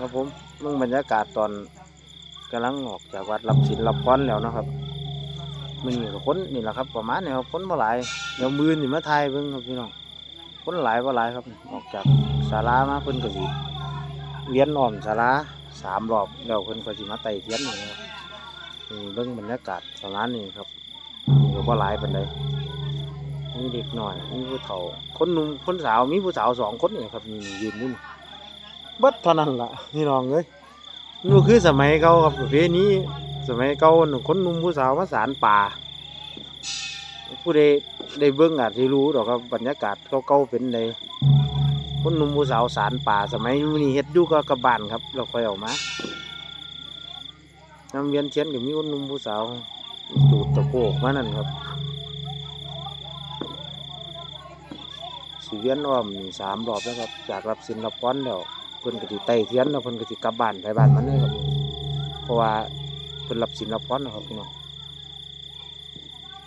ครับผมเมื่อบรรยากาศตอนกำลังออกจากวัดรับศีลรับพรแล้วนะครับมันนี่ก็คนนี่แหละครับ ประมาณนี้ครับคนบ่หลายเดี๋ยวมือนี่มาถ่ายเบิ่งครับพี่น้องคนหลายบ่หลายครับ ออกจากศาลามาเพิ่นก็สิเวียนอ้อมศาลาสามรอบแล้วเพิ่นก็สิมาไต่เทียนนี่ครับนี่เบิ่งบรรยากาศประมาณนี้ครับนี่ก็บ่หลายเปานใดมีเด็กน้อยมีผู้เฒ่า คนหนุ่มคนสาวมีผู้สาวสองคนนี่ครับยืนนี่ เบิดเท่านั้นล่ะพี่น้องเอ้ยนี่คือสมัยเก่าครับประเพณี สมัยเก่าหนุ่มคนหนุ่มผู้สาวมาสารป่า ผู้ใดได้เบิ่งอาจจะรู้ดอกครับบรรยากาศเก่าๆเป็นไดคนหนุ่มผู้สาวสารป่า สมัยนี้เฮ็ดอยู่กับกับบ้านครับ เราค่อยออกมาน้ำเวียนเทียนก็มีคนหนุ่มผู้สาวจูดตะโกกมานั่นครับสีเวียนอ้อมนี่สามรอบแล้วครับจากรับสินรับพรแล้ว เพิ่นก็สิไต่เทียนแล้วเพิ่นก็สิกลับบ้านไปบ้านมันเลยครับเพราะว่าเพิ่นรับศีลรับพรนะครับพี่น้อง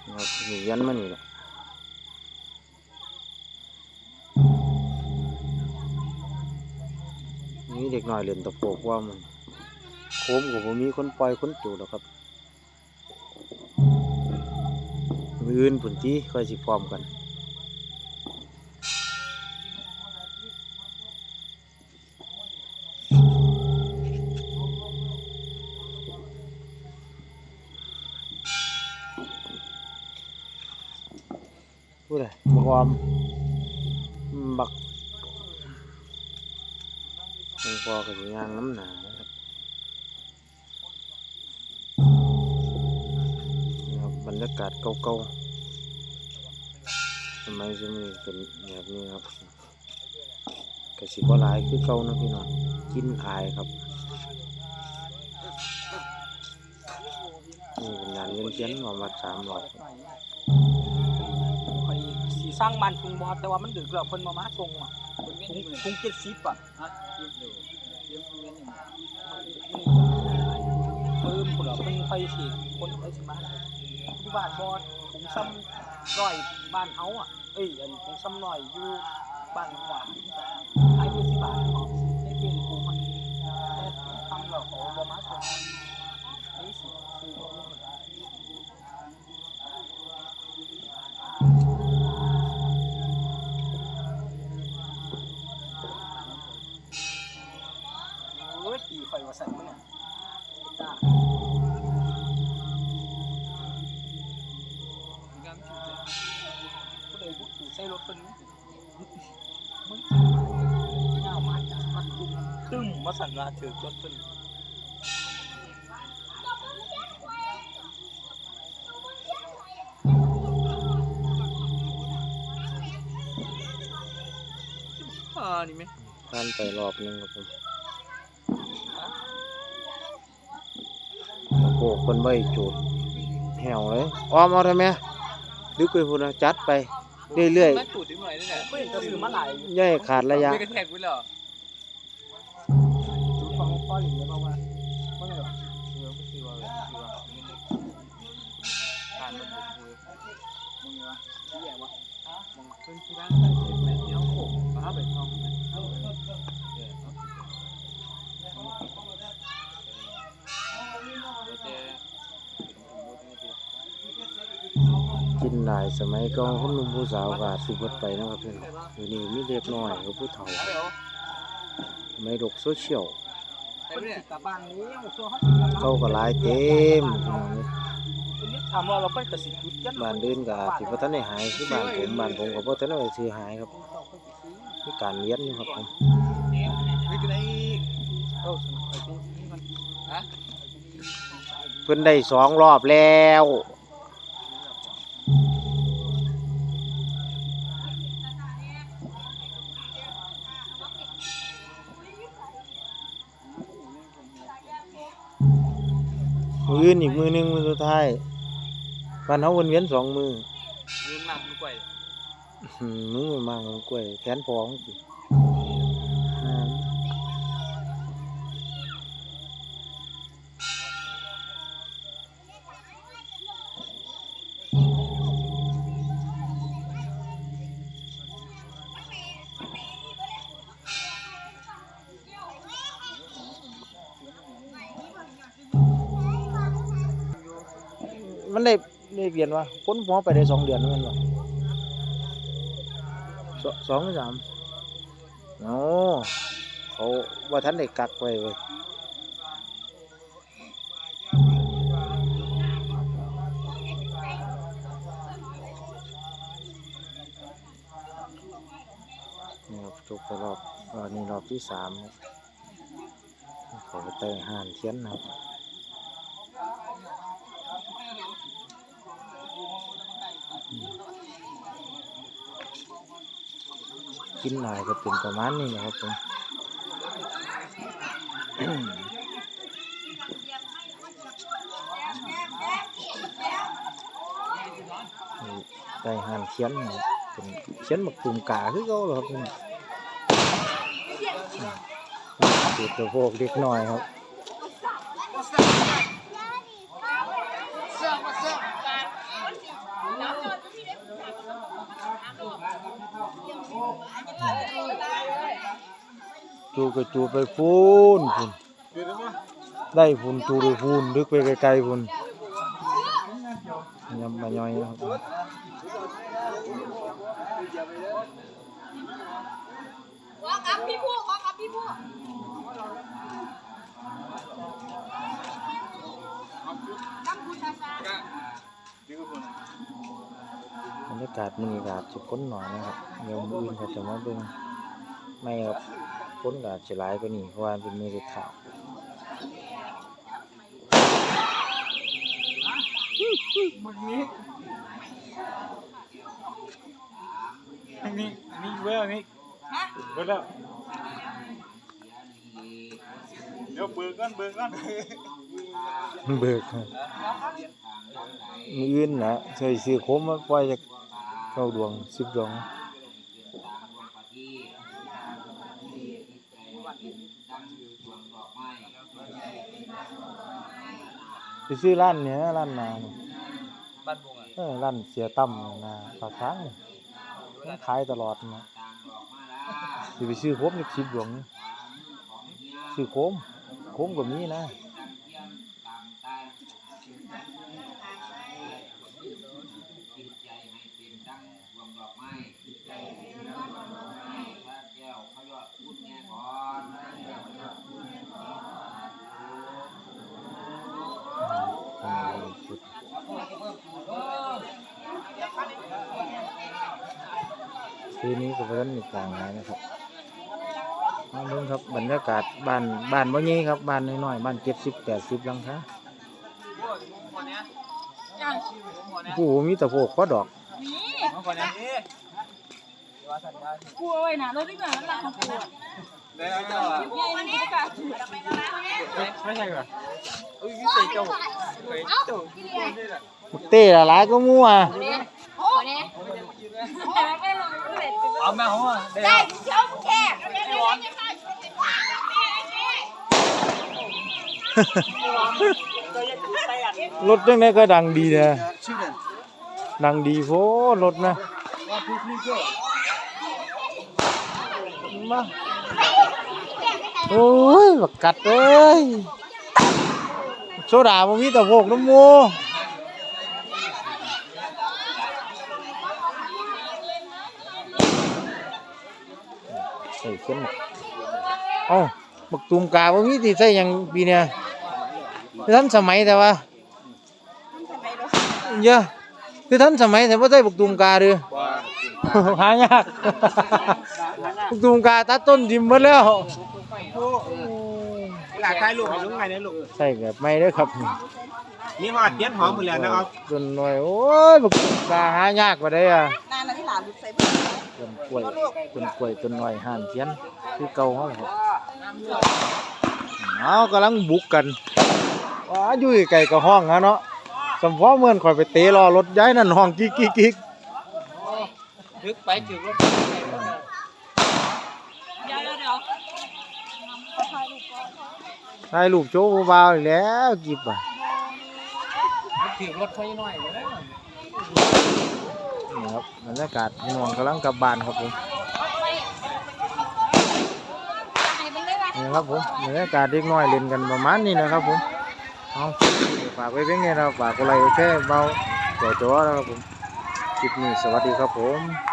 นะครับนี่ยันมานี่แหละมีเด็กน้อยเล่นตะโปกว่ามันโค้มกับผมมีคนปล่อยคนจูดหรอกครับมืออื่นผุนที่ค่อยสิพร้อมกัน พูดเลยบักอมบักมันพอกับยางน้ำหนาครับนี่ครับบรรยากาศเก่าๆทำไมจะมีเป็นแบบนี้ครับกระสิบหลายคือเก่านะพี่น้องกินอายครับนี่เป็นงานเลี้ยงเทียนมามาสามรอบครับคอย สร้างบ้านทุงบอแต่ว่ามันดึกแล้วเพิ่นมามาส่งอะทุงทุงเจ็ดสิบอะเพิ่มพุ่นละเพิ่นคอยสิคนคอยสิมาอยู่บ้านบอถุงซ้ำร้อยบ้านเฮาอะเอ้ยอันถุงซ้ำร้อยอยู่บ้านหวานขายอยู่สิบบาทเนาะในเกณฑ์กูมันแต่ทำแล้วเขาบ่มาส่ง ถูใส่รถเพิ่นมึงเงามาจากมันตุ้มตึ้มมาสั่นว่าถือรถเพิ่นอ่านี่ไหมผ่านไปรอบหนึงครับผมตะโกกคนใบจูดแหวเลยออมเอาทำไมดึกไปพุ่นนะจัดไป เรื่อยมันตูดถึงหน่อยนี่แหละเพิ่นก็ซื้อมาหลายๆย่ายขาดระยะไม่กระแทกไว้เหรอจุดของพ่อหลิงแล้วเพราะว่าเมื่อไหร่เออไม่คือว่าเลยคือว่าการมันบุกมือมึงวะที่แย่วะมองขึ้นที่ร้านใส่เจ็บแม่เนี้ยโขกฟ้าใบทองเออเนาะเดี๋ยวจะ กินหลายสมัยก่อนคนหนุ่มผู้สาวก็อาจสิเบดไปนะครับพี่น้องอยู่นี่มีเด็กน้อยกับผู้เฒ่าเดี๋ยวในโลกโซเชียลเขาก็หลายเต็มพี่น้องเอ้ยถามว่าเราไปกระสิจุดกันบ้านเดินก็อาจสิบ่ทันได้หายคือบ้านผมบ้านผมก็บ่ทันได้ซื้อหายครับมีการเลี้ยงอยู่ครับผมวิ่งกันไอ้เออไปตรงนี้มันฮะเพิ่นได้สองรอบแล้ว มืออื่นอีกมือหนึงมือสุดท้ายบ้านเฮาวนเวียนสองมือเงินมากมันกว่าอืมมึงไปมาของกล้วยแทนพองสิ มันได้ได้เปลี่ยนว่าพ้นหัวไปได้สองเดือนแล้วแมันบ่สสองหรือสามโอ้เขาว่าท่านได้กักไว้เว้ยนี่ครับจบไปรอบรอบนี้รอบที่สามเขาไปเตะห่านเทียนนะครับ กินหน่อยก็เป็นประมาณนี้นะครับผมได้หันเขียนเป็นเขียนหมักตุ่มกาคือเขาเหรอครับนี่เด็กตัวพวกเด็กน้อยครับ จูก็จูไปฟูนฟูนเดี๋ยวนได้ฟูนจูไปฟูนลึกไปไกลๆฟูนยำมาย่อยนะครับขอกับพี่ผู้ขอกับพี่ผู้บรรยากาศมันอากาศจะพ้นหน่อยนะครับเดี๋ยวมืออื่นเขาจะมาเบิ่งไม่ครับ พ้นกอาจจะหลายกว่านี้เพราะว่ามันเป็นมือสุดท้ายมึงนี้อันนี้อันนี้เว้ยอันนี้เว้ยแล้วเดี๋ยวเบิกกันเบิกกันเบิกครับมืออื่นนะใส่ซื้อโคมมาปล่อยจากเก้าดวงสิบดวง ไปซื้อร้านเนี้ยร้านนาเนี่ยบ้านบุงอะเออร้านเสียตั้มนาปากทางเนี่ยมันขายตลอดนะสิไปซื้อโคมอีกสิบดวงนี่ซื้อโคมโคมก็มีนะ คืนนี้ก็เป็นอีกต่างหากนะครับมาเบิ่งครับบรรยากาศบ้านบ้านบ่ใหญ่ครับบ้านน้อยๆบ้านเจ็ดสิบแปดสิบลังคาโอ้โหมีแต่พวกข้อดอกนี่มาก่อนนะว่าสัญญากูเอาไว้นะรถที่เหมือนมันลังของกูนะได้แล้วจ้าใหญ่มันจะไม่ใช่เหรอเอ้ยพี่เต๋เจ้าเฮ้ยเจ้านี่แหละเต้ละหลายก็มั่วเนี่ยโอ้เนี่ยแต่ไม่ลง เล็ดเอาแม่ของอะได้ได้เชียวแค่รถจังไดก็ดังดีนะชื่อเด่นดังดีโพดรถนะว่าพี่พี่เจ้ามาโอ้ยบักกัดเอ้ยโซดาบ่มีแต่พวกน้ำหมู ส่เข้มเอ้าบักตุ่มกาบ่มีที่ใส่หยังปีเนี่ยทันสมัยแต่ว่าเยอะคือทันสมัยแต่ว่าใส่บักตุ่มกาเด้อหายากบักตุ่มกาตัดต้นทิ่มหมดแล้วหลายใต้ลูกให้ลุงไงเนี่ยลูกใส่แบบไม่ได้อครับนี่หอดเทียนหอมหมดแล้วนะครับต้นหน่อยโอ้ยบักตุ่มกาหายากกว่าได้อะนานนะที่หลานลุกใส่เพื่อน ต้นกล้วยต้นกล้วยต้นน้อยห่านเทียนคือเก่าเฮาครับเอากำลังบุกกันว้าอยู่ไกลกับห้องฮะเนาะสมพอเมื่อนข่อยไปเตะรอรถย้ายนั่นห้องกิ๊กกิ๊กกิ๊กลึกไปถึงรถถ่ายรูปโชว์เบาๆแล้วกิบอะถึงรถไฟหน่อยเลย นะนี่ครับบรรยากาศพี่น้องกำลังกลับบ้านครับผมให้มันได้ไหมนี่ครับผมบรรยากาศเด็กน้อยเล่นกันประมาณนี้นะครับผมเอาฝากไว้เพียงนี้นะครับฝากกดไลค์กดแชร์เบาจ่อๆนะครับผมคลิปนี้สวัสดีครับผม